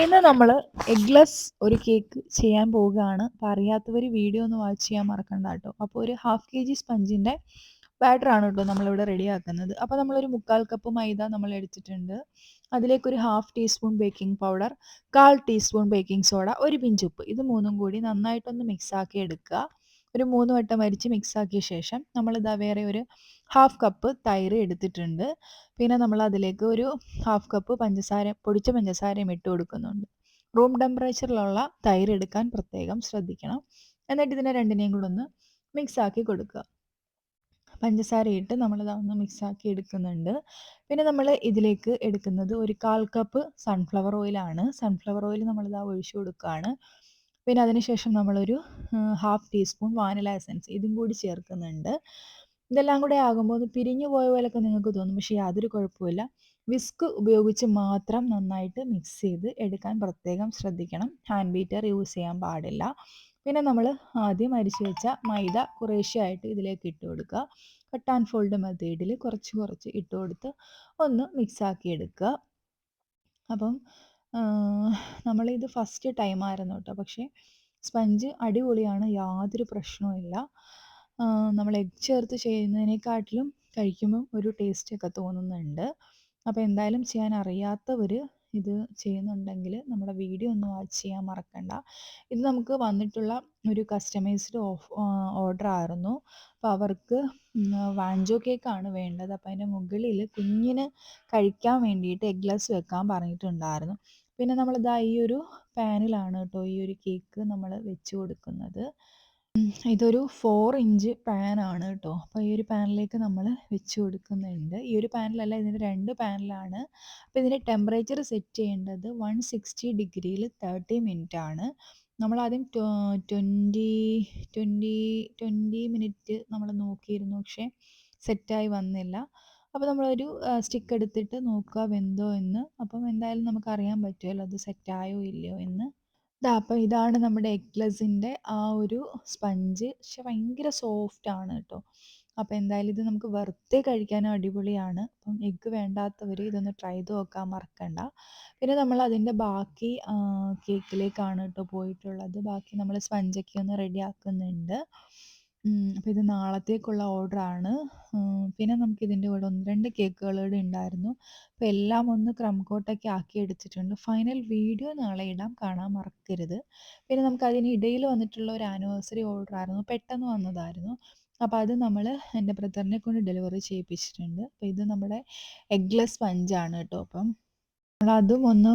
ഇന്ന് നമ്മൾ എഗ്ലെസ് ഒരു കേക്ക് ചെയ്യാൻ പോവുകയാണ്. അപ്പോൾ അറിയാത്തവർ വീഡിയോ ഒന്ന് വാച്ച് ചെയ്യാൻ മറക്കണ്ട കേട്ടോ. അപ്പോൾ ഒരു ഹാഫ് കെ ജി സ്പഞ്ചിന്റെ ബാറ്ററാണ് കേട്ടോ നമ്മളിവിടെ റെഡിയാക്കുന്നത് അപ്പോൾ നമ്മളൊരു മുക്കാൽ കപ്പ് മൈദ നമ്മൾ എടുത്തിട്ടുണ്ട്. അതിലേക്ക് ഒരു ഹാഫ് ടീസ്പൂൺ ബേക്കിംഗ് പൗഡർ കാൽ ടീസ്പൂൺ ബേക്കിംഗ് സോഡ ഒരു പിഞ്ചുപ്പ് ഇത് മൂന്നും കൂടി നന്നായിട്ടൊന്ന് മിക്സ് ആക്കി എടുക്കുക. ഒരു മൂന്ന് വട്ടം അരിച്ച് മിക്സ് ആക്കിയ ശേഷം നമ്മളിതാ വേറെ ഒരു ഹാഫ് കപ്പ് തൈര് എടുത്തിട്ടുണ്ട്. പിന്നെ നമ്മൾ അതിലേക്ക് ഒരു ഹാഫ് കപ്പ് പഞ്ചസാര പൊടിച്ച പഞ്ചസാരയും ഇട്ട് കൊടുക്കുന്നുണ്ട്. റൂം ടെമ്പറേച്ചറിലുള്ള തൈര് എടുക്കാൻ പ്രത്യേകം ശ്രദ്ധിക്കണം. എന്നിട്ട് ഇതിനെ രണ്ടിനെയും കൂടെ ഒന്ന് മിക്സ് ആക്കി കൊടുക്കുക. പഞ്ചസാര ഇട്ട് നമ്മളിത് ഒന്ന് മിക്സ് ആക്കി എടുക്കുന്നുണ്ട്. പിന്നെ നമ്മൾ ഇതിലേക്ക് എടുക്കുന്നത് ഒരു കാൽ കപ്പ് സൺഫ്ലവർ ഓയിലാണ്. സൺഫ്ലവർ ഓയിൽ നമ്മളിത് ഒഴിച്ചു കൊടുക്കുകയാണ്. പിന്നെ അതിനുശേഷം നമ്മളൊരു ഹാഫ് ടീസ്പൂൺ വാനില എസൻസ് ഇതും കൂടി ചേർക്കുന്നുണ്ട്. ഇതെല്ലാം കൂടെ ആകുമ്പോൾ ഒന്ന് പിരിഞ്ഞു പോയ പോലെയൊക്കെ നിങ്ങൾക്ക് തോന്നും പക്ഷേ യാതൊരു കുഴപ്പമില്ല വിസ്ക് ഉപയോഗിച്ച് മാത്രം നന്നായിട്ട് മിക്സ് ചെയ്ത് എടുക്കാൻ പ്രത്യേകം ശ്രദ്ധിക്കണം. ഹാൻഡ് ബീറ്റർ യൂസ് ചെയ്യാൻ പാടില്ല. പിന്നെ നമ്മൾ ആദ്യം അരിച്ചു വെച്ച മൈദ കുറേശ്ശെയായിട്ട് ഇതിലേക്ക് ഇട്ട് കൊടുക്കുക. കട്ട് ആൻഡ് ഫോൾഡ് മെത്തേഡിൽ കുറച്ച് കുറച്ച് ഇട്ട് കൊടുത്ത് ഒന്ന് മിക്സ് ആക്കി എടുക്കുക. അപ്പം നമ്മളിത് ഫസ്റ്റ് ടൈമായിരുന്നു കേട്ടോ പക്ഷേ സ്പഞ്ച് അടിപൊളിയാണ്. യാതൊരു പ്രശ്നവുമില്ല നമ്മൾ എഗ് ചേർത്ത് ചെയ്യുന്നതിനെക്കാട്ടിലും കഴിക്കുമ്പം ഒരു ടേസ്റ്റ് ടേസ്റ്റൊക്കെ തോന്നുന്നുണ്ട്. അപ്പോൾ എന്തായാലും ചെയ്യാൻ അറിയാത്തവർ ഇത് ചെയ്യുന്നുണ്ടെങ്കിൽ നമ്മുടെ വീഡിയോ ഒന്ന് വാച്ച് ചെയ്യാൻ മറക്കണ്ട. ഇത് നമുക്ക് വന്നിട്ടുള്ള ഒരു കസ്റ്റമൈസ്ഡ് ഓഫ് ഓർഡർ ആയിരുന്നു. അപ്പോൾ അവർക്ക് വാഞ്ചോ കേക്കാണ് വേണ്ടത്. അപ്പോൾ അതിന്റെ മുകളിൽ കുഞ്ഞിന് കഴിക്കാൻ വേണ്ടിയിട്ട് എഗ്ലെസ് വെക്കാൻ പറഞ്ഞിട്ടുണ്ടായിരുന്നു. പിന്നെ നമ്മൾ ഇതാ ഈ ഒരു പാനിലാണ് കേട്ടോ ഈ ഒരു കേക്ക് നമ്മൾ വെച്ച് കൊടുക്കുന്നത്. ഇതൊരു ഫോർ ഇഞ്ച് പാനാണ് കേട്ടോ. അപ്പോൾ ഈ ഒരു പാനിലേക്ക് നമ്മൾ വെച്ച് കൊടുക്കുന്നുണ്ട്. ഈ ഒരു പാനിലല്ല ഇതിന്റെ രണ്ട് പാനിലാണ്. അപ്പോൾ ഇതിന്റെ ടെമ്പറേച്ചർ സെറ്റ് ചെയ്യേണ്ടത് വൺ സിക്സ്റ്റി ഡിഗ്രിയിൽ തേർട്ടി മിനിറ്റ് ആണ്. നമ്മൾ ആദ്യം ട്വന്റി ട്വന്റി ട്വന്റി മിനിറ്റ് നമ്മൾ നോക്കിയിരുന്നു പക്ഷേ സെറ്റായി വന്നില്ല. അപ്പോൾ നമ്മളൊരു സ്റ്റിക്ക് എടുത്തിട്ട് നോക്കുക വെന്തോ എന്ന്. അപ്പം എന്തായാലും നമുക്ക് അറിയാൻ പറ്റുമല്ലോ അത് സെറ്റായോ ഇല്ലയോ എന്ന്. ഇതാ അപ്പം ഇതാണ് നമ്മുടെ എഗ്ലസിന്റെ ആ ഒരു സ്പഞ്ച്. പക്ഷെ ഭയങ്കര സോഫ്റ്റ് ആണ് കേട്ടോ. അപ്പോൾ എന്തായാലും ഇത് നമുക്ക് വെറുതെ കഴിക്കാനും അടിപൊളിയാണ്. അപ്പം എഗ്ഗ് വേണ്ടാത്തവർ ഇതൊന്ന് ട്രൈ ചെയ്ത് നോക്കാൻ മറക്കണ്ട. പിന്നെ നമ്മൾ അതിന്റെ ബാക്കി കേക്കിലേക്കാണ് കേട്ടോ പോയിട്ടുള്ളത്. ബാക്കി നമ്മൾ സ്പഞ്ചൊക്കെ ഒന്ന് റെഡി ആക്കുന്നുണ്ട്. അപ്പോൾ ഇത് നാളത്തേക്കുള്ള ഓർഡറാണ്. പിന്നെ നമുക്ക് ഇതിന്റെ കൂടെ ഒന്ന് രണ്ട് കേക്കുകൾ കൂടെ ഉണ്ടായിരുന്നു. അപ്പോൾ എല്ലാം ഒന്ന് ക്രം കോട്ടൊക്കെ ആക്കി എടുത്തിട്ടുണ്ട്. ഫൈനൽ വീഡിയോ നാളെ ഇടാം. കാണാൻ മറക്കരുത്. പിന്നെ നമുക്ക് അതിനിടയിൽ വന്നിട്ടുള്ള ഒരു ആനിവേഴ്സറി ഓർഡർ ആയിരുന്നു പെട്ടെന്ന് വന്നതായിരുന്നു. അപ്പോൾ അത് നമ്മൾ എന്റെ ബ്രദറിനെ കൊണ്ട് ഡെലിവറി ചെയ്യിപ്പിച്ചിട്ടുണ്ട്. അപ്പോൾ ഇത് നമ്മുടെ എഗ്ലെസ് സ്പഞ്ചാണ് കേട്ടോ അപ്പം. നമ്മളതും ഒന്ന്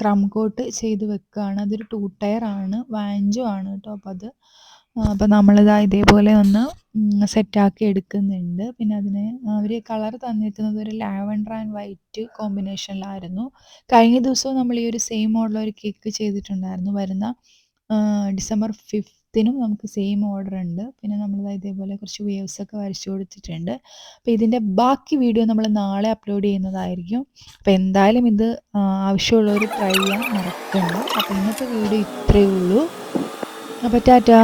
ക്രം കോട്ട് ചെയ്ത് വെക്കുകയാണ് അതൊരു ടൂ ടയർ ആണ് വാഞ്ചോ ആണ് കേട്ടോ. അത് അപ്പോൾ നമ്മളിതാ ഇതേപോലെ ഒന്ന് സെറ്റാക്കി എടുക്കുന്നുണ്ട്. പിന്നെ അതിന് അവർ കളർ തന്നിരിക്കുന്നത് ഒരു ലാവൻഡർ ആൻഡ് വൈറ്റ് കോമ്പിനേഷനിലായിരുന്നു. കഴിഞ്ഞ ദിവസവും നമ്മൾ ഈ ഒരു സെയിം മോഡൽ ഒരു കേക്ക് ചെയ്തിട്ടുണ്ടായിരുന്നു. വരുന്ന ഡിസംബർ ഫിഫ്തിനും നമുക്ക് സെയിം ഓർഡർ ഉണ്ട്. പിന്നെ നമ്മളിതാ ഇതേപോലെ കുറച്ച് വേവ്സ് ഒക്കെ വരച്ചു കൊടുത്തിട്ടുണ്ട്. അപ്പോൾ ഇതിന്റെ ബാക്കി വീഡിയോ നമ്മൾ നാളെ അപ്ലോഡ് ചെയ്യുന്നതായിരിക്കും. അപ്പോൾ എന്തായാലും ഇത് ആവശ്യമുള്ളവർ ട്രൈ ചെയ്യാൻ മറക്കണ്ട. അപ്പോൾ ഇന്നത്തെ വീഡിയോ ഇത്രയേ ഉള്ളൂ. അപ്പോൾ ടാറ്റാ.